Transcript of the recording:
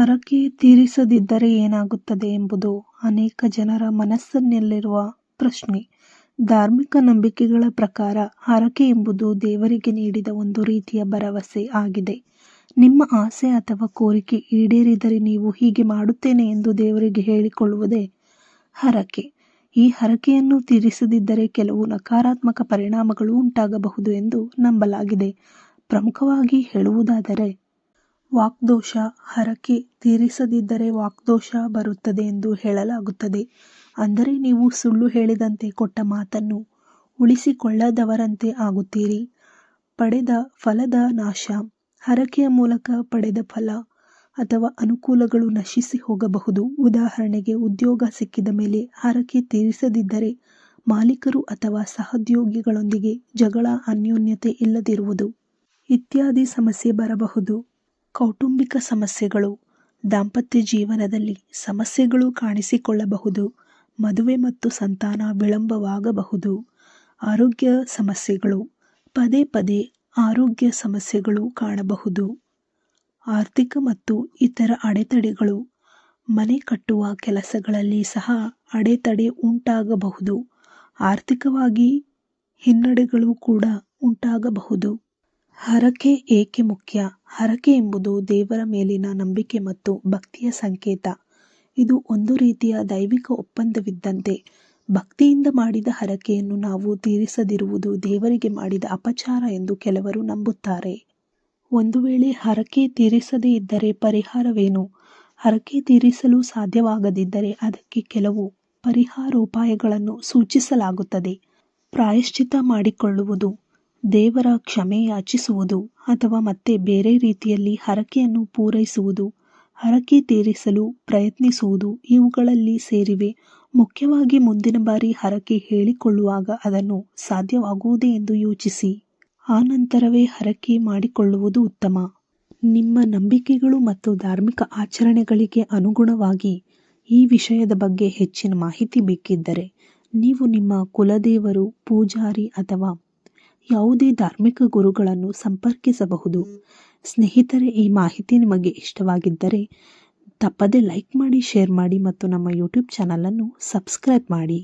ಹರಕೆ ತೀರಿಸದಿದ್ದರೆ ಏನಾಗುತ್ತದೆ ಎಂಬುದು ಅನೇಕ ಜನರ ಮನಸ್ಸಿನಲ್ಲಿರುವ ಪ್ರಶ್ನೆ. ಧಾರ್ಮಿಕ ನಂಬಿಕೆಗಳ ಪ್ರಕಾರ ಹರಕೆ ಎಂಬುದು ದೇವರಿಗೆ ನೀಡಿದ ಒಂದು ರೀತಿಯ ಭರವಸೆ ಆಗಿದೆ. ನಿಮ್ಮ ಆಸೆ ಅಥವಾ ಕೋರಿಕೆ ಈಡೇರಿದರೆ ನೀವು ಹೀಗೆ ಮಾಡುತ್ತೇನೆ ಎಂದು ದೇವರಿಗೆ ಹೇಳಿಕೊಳ್ಳುವುದೇ ಹರಕೆ. ಈ ಹರಕೆಯನ್ನು ತೀರಿಸದಿದ್ದರೆ ಕೆಲವು ನಕಾರಾತ್ಮಕ ಪರಿಣಾಮಗಳು ಉಂಟಾಗಬಹುದು ಎಂದು ನಂಬಲಾಗಿದೆ. ಪ್ರಮುಖವಾಗಿ ಹೇಳುವುದಾದರೆ ವಾಕ್ದೋಷ. ಹರಕೆ ತೀರಿಸದಿದ್ದರೆ ವಾಕ್ದೋಷ ಬರುತ್ತದೆ ಎಂದು ಹೇಳಲಾಗುತ್ತದೆ. ಅಂದರೆ ನೀವು ಸುಳ್ಳು ಹೇಳಿದಂತೆ ಕೊಟ್ಟ ಮಾತನ್ನು ಉಳಿಸಿಕೊಳ್ಳದವರಂತೆ ಆಗುತ್ತೀರಿ. ಪಡೆದ ಫಲದ ನಾಶ. ಹರಕೆಯ ಮೂಲಕ ಪಡೆದ ಫಲ ಅಥವಾ ಅನುಕೂಲಗಳು ನಶಿಸಿ ಹೋಗಬಹುದು. ಉದಾಹರಣೆಗೆ, ಉದ್ಯೋಗ ಸಿಕ್ಕಿದ ಮೇಲೆ ಹರಕೆ ತೀರಿಸದಿದ್ದರೆ ಮಾಲೀಕರು ಅಥವಾ ಸಹೋದ್ಯೋಗಿಗಳೊಂದಿಗೆ ಜಗಳ, ಅನ್ಯೋನ್ಯತೆ ಇಲ್ಲದಿರುವುದು ಇತ್ಯಾದಿ ಸಮಸ್ಯೆ ಬರಬಹುದು. ಕೌಟುಂಬಿಕ ಸಮಸ್ಯೆಗಳು. ದಾಂಪತ್ಯ ಜೀವನದಲ್ಲಿ ಸಮಸ್ಯೆಗಳು ಕಾಣಿಸಿಕೊಳ್ಳಬಹುದು. ಮದುವೆ ಮತ್ತು ಸಂತಾನ ವಿಳಂಬವಾಗಬಹುದು. ಆರೋಗ್ಯ ಸಮಸ್ಯೆಗಳು. ಪದೇ ಪದೇ ಆರೋಗ್ಯ ಸಮಸ್ಯೆಗಳು ಕಾಣಬಹುದು. ಆರ್ಥಿಕ ಮತ್ತು ಇತರ ಅಡೆತಡೆಗಳು. ಮನೆ ಕಟ್ಟುವ ಕೆಲಸಗಳಲ್ಲಿ ಸಹ ಅಡೆತಡೆ ಉಂಟಾಗಬಹುದು. ಆರ್ಥಿಕವಾಗಿ ಹಿನ್ನಡೆಗಳು ಕೂಡ ಉಂಟಾಗಬಹುದು. ಹರಕೆ ಏಕೆ ಮುಖ್ಯ. ಹರಕೆ ಎಂಬುದು ದೇವರ ಮೇಲಿನ ನಂಬಿಕೆ ಮತ್ತು ಭಕ್ತಿಯ ಸಂಕೇತ. ಇದು ಒಂದು ರೀತಿಯ ದೈವಿಕ ಒಪ್ಪಂದವಿದ್ದಂತೆ. ಭಕ್ತಿಯಿಂದ ಮಾಡಿದ ಹರಕೆಯನ್ನು ನಾವು ತೀರಿಸದಿರುವುದು ದೇವರಿಗೆ ಮಾಡಿದ ಅಪಚಾರ ಎಂದು ಕೆಲವರು ನಂಬುತ್ತಾರೆ. ಒಂದು ವೇಳೆ ಹರಕೆ ತೀರಿಸದೇ ಇದ್ದರೆ ಪರಿಹಾರವೇನು. ಹರಕೆ ತೀರಿಸಲು ಸಾಧ್ಯವಾಗದಿದ್ದರೆ ಅದಕ್ಕೆ ಕೆಲವು ಪರಿಹಾರೋಪಾಯಗಳನ್ನು ಸೂಚಿಸಲಾಗುತ್ತದೆ. ಪ್ರಾಯಶ್ಚಿತ ಮಾಡಿಕೊಳ್ಳುವುದು. ದೇವರ ಕ್ಷಮೆ ಯಾಚಿಸುವುದು ಅಥವಾ ಮತ್ತೆ ಬೇರೆ ರೀತಿಯಲ್ಲಿ ಹರಕೆಯನ್ನು ಪೂರೈಸುವುದು. ಹರಕೆ ತೀರಿಸಲು ಪ್ರಯತ್ನಿಸುವುದು ಇವುಗಳಲ್ಲಿ ಸೇರಿವೆ. ಮುಖ್ಯವಾಗಿ ಮುಂದಿನ ಬಾರಿ ಹರಕೆ ಹೇಳಿಕೊಳ್ಳುವಾಗ ಅದನ್ನು ಸಾಧ್ಯವಾಗುವುದೇ ಎಂದು ಯೋಚಿಸಿ. ಆನಂತರವೇ ಹರಕೆ ಮಾಡಿಕೊಳ್ಳುವುದು ಉತ್ತಮ. ನಿಮ್ಮ ನಂಬಿಕೆಗಳು ಮತ್ತು ಧಾರ್ಮಿಕ ಆಚರಣೆಗಳಿಗೆ ಅನುಗುಣವಾಗಿ ಈ ವಿಷಯದ ಬಗ್ಗೆ ಹೆಚ್ಚಿನ ಮಾಹಿತಿ ಬೇಕಿದ್ದರೆ ನೀವು ನಿಮ್ಮ ಕುಲದೇವರು, ಪೂಜಾರಿ ಅಥವಾ ಯಾವುದೇ ಧಾರ್ಮಿಕ ಗುರುಗಳನ್ನು ಸಂಪರ್ಕಿಸಬಹುದು. ಸ್ನೇಹಿತರೆ ಈ ಮಾಹಿತಿ ನಿಮಗೆ ಇಷ್ಟವಾಗಿದ್ದರೆ ತಪ್ಪದೆ ಲೈಕ್ ಮಾಡಿ, ಶೇರ್ ಮಾಡಿ ಮತ್ತು ನಮ್ಮ ಯೂಟ್ಯೂಬ್ ಚಾನಲನ್ನು ಸಬ್ಸ್ಕ್ರೈಬ್ ಮಾಡಿ.